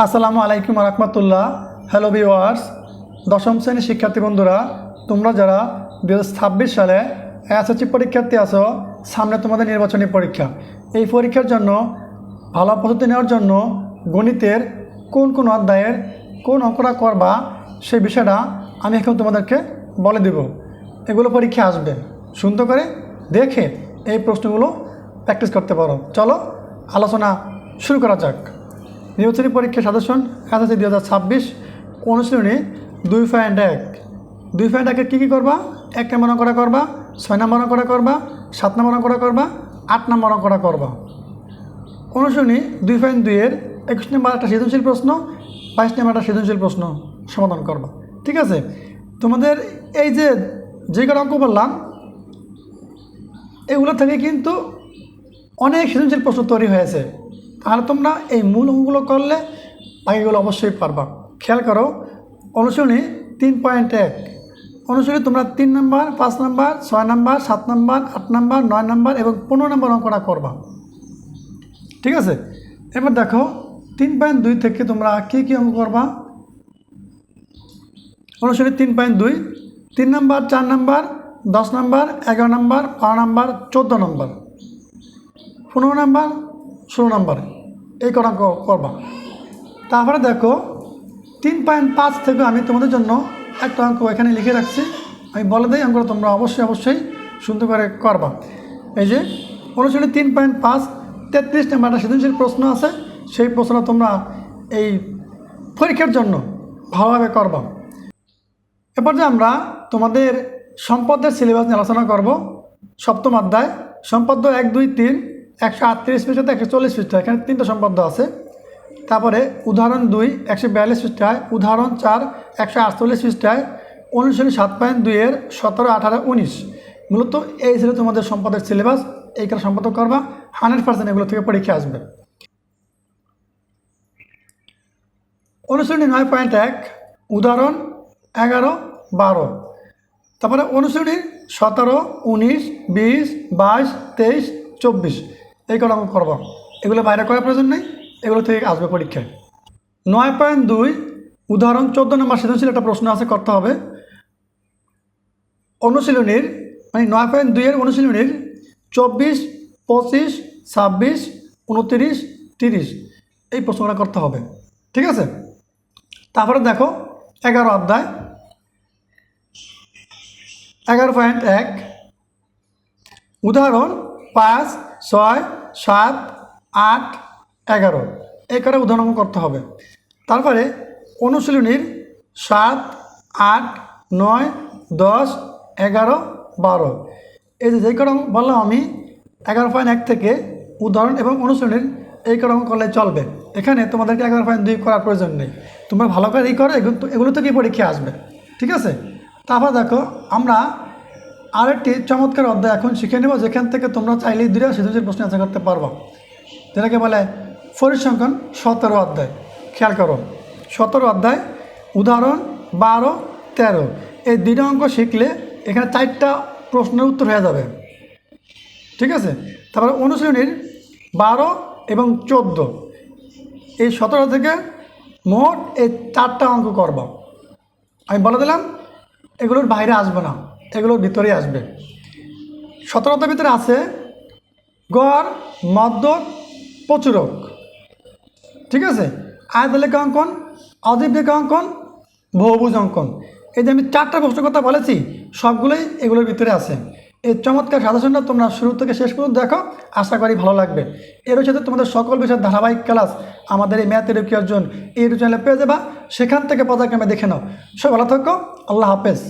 আসসালামু আলাইকুম রহমতুল্লাহ। Hello viewers দশম শ্রেণির শিক্ষার্থী বন্ধুরা, তোমরা যারা দু হাজার ছাব্বিশ সালে এসএসসি পরীক্ষার্থী আসো সামনে তোমাদের নির্বাচনী পরীক্ষা। এই পরীক্ষার জন্য, ভালো প্রস্তুতি নেওয়ার জন্য গণিতের কোন কোন অধ্যায়ের কোন অঙ্কটা করবা, সেই বিষয়টা আমি এখন তোমাদেরকে বলে দেব। এগুলো পরীক্ষা আসবে। সুন্দর করে দেখে এই প্রশ্নগুলো প্র্যাকটিস করতে পারো। চলো, আলোচনা শুরু করা যাক। নির্বাচনী পরীক্ষা সাজেশন এসএসসি দুই হাজার ছাব্বিশ, অনুশীলনী দুই পয়েন্ট এক। দুই পয়েন্ট একে কী কী করবা? এক নম্বর অঙ্কটা করবা, ছয় নম্বর অঙ্কটা করবা, সাত নম্বর অঙ্কটা করবা, আট নম্বর অঙ্কটা করবা। অনুশীলনী দুই পয়েন্ট দুইয়ের একুশ নম্বর একটা সৃজনশীল প্রশ্ন, বাইশ নম্বর একটা সৃজনশীল প্রশ্ন সমাধান করবা। ঠিক আছে? তোমাদের এই যে যে কটা অঙ্ক বললাম, এগুলো থেকে কিন্তু অনেক সৃজনশীল প্রশ্ন তৈরি হয়েছে। তাহলে তোমরা এই মূল অঙ্কগুলো করলে বাকিগুলো অবশ্যই পারবা। খেয়াল করো, অনুশীলনী তিন পয়েন্ট এক। অনুশীলনী তোমরা তিন নম্বর পাঁচ নম্বর ছয় নম্বর সাত নম্বর আট নম্বর নয় নম্বর এবং পনেরো নম্বর অঙ্কটা করবা। ঠিক আছে? এবার দেখো, তিন পয়েন্ট দুই থেকে তোমরা কী কী অঙ্ক করবা? অনুশীলনী তিন পয়েন্ট দুই, তিন নম্বর চার নম্বর দশ নম্বর এগারো নম্বর বারো নম্বর চোদ্দ নম্বর পনেরো নাম্বার ষোলো নাম্বার। এই কটা করবা। তারপরে দেখো, তিন পয়েন্ট পাঁচ থেকে আমি তোমাদের জন্য একটা অঙ্ক এখানে লিখে রাখছি। আমি বলে দিই, অঙ্কটা তোমরা অবশ্যই অবশ্যই সুন্দর করে করবা। এই যে, অনুশীলনী তিন পয়েন্ট পাঁচ, তেত্রিশ নাম্বার একটা সৃজনশীল প্রশ্ন আছে। সেই প্রশ্নটা তোমরা এই পরীক্ষার জন্য ভালোভাবে করবা। এরপর যে আমরা তোমাদের সম্পদের সিলেবাস নিয়ে আলোচনা করব। সপ্তম অধ্যায়, সম্পদ এক, দুই, তিন। একশো আটত্রিশ পৃষ্ঠাতে একশো চল্লিশ পৃষ্ঠা, এখানে তিনটা সম্পদ আছে। তারপরে উদাহরণ দুই, একশো বিয়াল্লিশ পৃষ্ঠায়, উদাহরণ চার, একশো আটচল্লিশ পৃষ্ঠায়, অনুশীলনী সাত পয়েন্ট দুইয়ের সতেরো, আঠারো, উনিশ। মূলত এই ছিল তোমাদের সম্পদের সিলেবাস, এইখানে সম্পাদক করবা, হান্ড্রেড পার্সেন্ট এগুলো থেকে পরীক্ষা আসবে। অনুশীলনী নয় পয়েন্ট এক, উদাহরণ এগারো, বারো। তারপরে অনুশীলনী সতেরো, উনিশ, বিশ, বাইশ, তেইশ, চব্বিশ। এই অঙ্ক করব। এগুলো বাইরে করার প্রয়োজন নেই, এগুলো থেকে আসবে পরীক্ষায় নয় পয়েন্ট দুই, উদাহরণ চোদ্দ নম্বর সৃজনশীল একটা প্রশ্ন আছে, করতে হবে। অনুশীলনীর মানে নয় পয়েন্ট দুইয়ের অনুশীলনীর চব্বিশ, পঁচিশ, ছাব্বিশ, উনতিরিশ, তিরিশ, এই প্রশ্নটা করতে হবে। ঠিক আছে? তারপরে দেখো, এগারো অধ্যায়। এগারো পয়েন্ট এক, উদাহরণ পাঁচ ছয়, সাত, আট, এগারো। এই করে উদাহরণ করতে হবে। তারপরে অনুশীলনীর সাত, আট, নয়, দশ, এগারো, বারো। এই যে যেই বললাম আমি, এগারো পয়েন্ট এক থেকে উদাহরণ এবং অনুশীলনীর এই অঙ্ক করলে চলবে। এখানে তোমাদেরকে এগারো পয়েন্ট দুই করার প্রয়োজন নেই। তোমরা ভালো করে এই করো, এগুলো থেকেই পরীক্ষা আসবে। ঠিক আছে? তারপর দেখো, আমরা আরেকটি চমৎকার অধ্যায় এখন শিখে নেব, যেখান থেকে তোমরা চাইলেই দূরে সৃজনশীল প্রশ্ন আনসার করতে পারব। যেটাকে বলে পরিসংখ্যান সতেরো অধ্যায়। খেয়াল করো, সতেরো অধ্যায়, উদাহরণ বারো, তেরো। এই দুইটা অঙ্ক শিখলে এখানে চারটা প্রশ্নের উত্তর হয়ে যাবে। ঠিক আছে? তারপরে অনুশীলনীর বারো এবং চোদ্দ। এই সতেরো থেকে মোট এই চারটা অঙ্ক করব। আমি বলে দিলাম, এগুলোর বাইরে আসবে না। এগুলোর ভিতরে আসবে। সতেরোটার ভিতরে আছে গড় মদ্যক প্রচুরক। ঠিক আছে? আয়তলেখা অঙ্কন অদ্বীপরেখা অঙ্কন, বহুভুজ অঙ্কন। এই যে আমি চারটা প্রশ্ন কথা বলেছি, সবগুলোই এগুলোর ভিতরে আছে। এই চমৎকার সাজেশনটা তোমরা শুরু থেকে শেষ পর্যন্ত দেখো, আশা করি ভালো লাগবে। এর সাথে তোমাদের সকল বিষয়ের ধারাবাহিক ক্লাস আমাদের এই ম্যাথ এডুকেশন জন এই চ্যানেলে পেয়ে যাবা। সেখান থেকে পর্যায়ক্রমে দেখে নাও। সব ভালো থাকো, আল্লাহ হাফেজ।